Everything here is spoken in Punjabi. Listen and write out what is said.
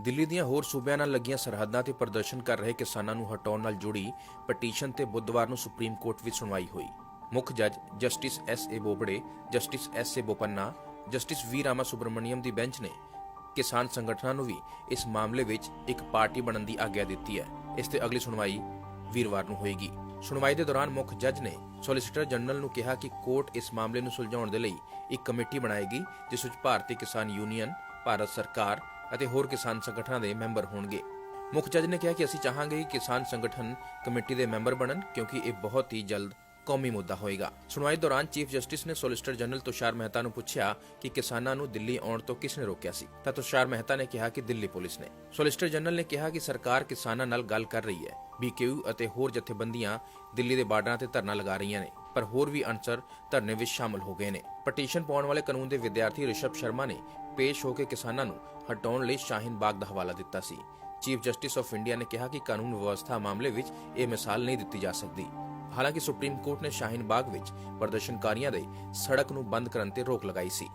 ਦਿੱਲੀ ਦੀਆਂ ਹੋਰ ਸੂਬਿਆਂ ਨਾਲ ਲੱਗੀਆਂ ਸਰਹੱਦਾਂ ਤੇ ਪ੍ਰਦਰਸ਼ਨ ਕਰ ਰਹੇ ਕਿਸਾਨਾਂ ਨੂੰ ਹਟਾਉਣ ਨਾਲ ਜੁੜੀ ਪਟੀਸ਼ਨ ਤੇ ਬੁੱਧਵਾਰ ਨੂੰ ਸੁਪਰੀਮ ਕੋਰਟ ਵਿੱਚ ਸੁਣਵਾਈ ਹੋਈ। ਮੁੱਖ ਜੱਜ justice S A Bobde, justice S A Bopanna, justice V Rama Subramanian the bench ਨੇ ਕਿਸਾਨ ਸੰਗਠਨਾਂ ਨੂੰ ਵੀ ਇਸ ਮਾਮਲੇ ਵਿੱਚ ਇੱਕ ਪਾਰਟੀ ਬਣਨ ਦੀ ਆਗਿਆ ਦਿੱਤੀ ਹੈ। ਇਸ ਤੇ ਅਗਲੀ ਸੁਣਵਾਈ ਵੀਰਵਾਰ ਨੂੰ ਹੋਏਗੀ। ਸੁਣਵਾਈ ਦੇ ਦੌਰਾਨ ਮੁੱਖ ਜੱਜ ਨੇ ਸੋਲਿਸਿਟਰ ਜਨਰਲ ਨੂੰ ਕਿਹਾ ਕਿ ਕੋਰਟ ਇਸ ਮਾਮਲੇ ਨੂੰ ਸੁਲਝਾਉਣ ਦੇ ਲਈ ਇੱਕ ਕਮੇਟੀ ਬਣਾਏਗੀ, ਜਿਸ ਵਿੱਚ ਭਾਰਤੀ ਕਿਸਾਨ ਯੂਨੀਅਨ, ਭਾਰਤ ਸਰਕਾਰ ਅਤੇ ਹੋਰ ਕਿਸਾਨ ਸੰਗਠਨਾਂ ਦੇ ਮੈਂਬਰ ਹੋਣਗੇ। ਮੁੱਖ ਜੱਜ ਨੇ ਕਿਹਾ ਕਿ ਅਸੀਂ ਚਾਹਾਂਗੇ ਕਿ ਕਿਸਾਨ ਸੰਗਠਨ ਕਮੇਟੀ ਦੇ ਮੈਂਬਰ ਬਣਨ, ਕਿਉਂਕਿ ਇਹ ਬਹੁਤ ਹੀ ਜਲਦ ਕੌਮੀ ਮੁੱਦਾ ਹੋਏਗਾ। ਸੁਣਵਾਈ ਦੌਰਾਨ ਚੀਫ ਜਸਟਿਸ ਨੇ ਸੋਲਿਸਟਰ ਜਨਰਲ ਤੁਸ਼ਾਰ ਮਹਿਤਾ ਨੂੰ ਪੁੱਛਿਆ ਕਿ ਕਿਸਾਨਾਂ ਨੂੰ ਦਿੱਲੀ ਆਉਣ ਤੋਂ ਕਿਸ ਨੇ ਰੋਕਿਆ ਸੀ। ਤਾਂ ਤੁਸ਼ਾਰ ਮਹਿਤਾ ਨੇ ਕਿਹਾ ਕਿ ਦਿੱਲੀ ਪੁਲਿਸ ਨੇ। ਸੋਲਿਸਟਰ ਜਨਰਲ ਨੇ ਕਿਹਾ ਕਿ ਸਰਕਾਰ ਕਿਸਾਨਾਂ ਨਾਲ ਗੱਲ ਕਰ ਰਹੀ ਹੈ। ਬੀਕੇਯੂ ਅਤੇ ਹੋਰ ਜਥੇਬੰਦੀਆਂ ਦਿੱਲੀ ਦੇ ਬਾਰਡਰਾਂ ਤੇ ਧਰਨਾ ਲਗਾ ਰਹੀਆਂ ਨੇ। ਪਰ ਹੋਰ ਵੀ ਅਨਸਰ ਧਰਨੇ ਵਿੱਚ ਸ਼ਾਮਲ ਹੋ ਗਏ ਨੇ। ਪਟੀਸ਼ਨ ਪਾਉਣ ਵਾਲੇ ਕਾਨੂੰਨ ਦੇ ਵਿਦਿਆਰਥੀ ਰਿਸ਼ਭ ਸ਼ਰਮਾ ਨੇ ਪੇਸ਼ ਹੋ ਕੇ ਕਿਸਾਨਾਂ ਨੂੰ ਹਟਾਉਣ ਲਈ ਸ਼ਾਹੀਨ ਬਾਗ ਦਾ ਹਵਾਲਾ ਦਿੱਤਾ ਸੀ। ਚੀਫ ਜਸਟਿਸ ਆਫ ਇੰਡੀਆ ਨੇ ਕਿਹਾ ਕਿ ਕਾਨੂੰਨ ਵਿਵਸਥਾ ਮਾਮਲੇ ਵਿੱਚ ਇਹ ਮਿਸਾਲ ਨਹੀਂ ਦਿੱਤੀ ਜਾ ਸਕਦੀ। ਹਾਲਾਂਕਿ ਸੁਪਰੀਮ ਕੋਰਟ ਨੇ ਸ਼ਾਹੀਨ ਬਾਗ ਵਿੱਚ ਪ੍ਰਦਰਸ਼ਨਕਾਰੀਆਂ ਦੇ ਸੜਕ ਨੂੰ ਬੰਦ ਕਰਨ ਤੇ ਰੋਕ ਲਗਾਈ ਸੀ।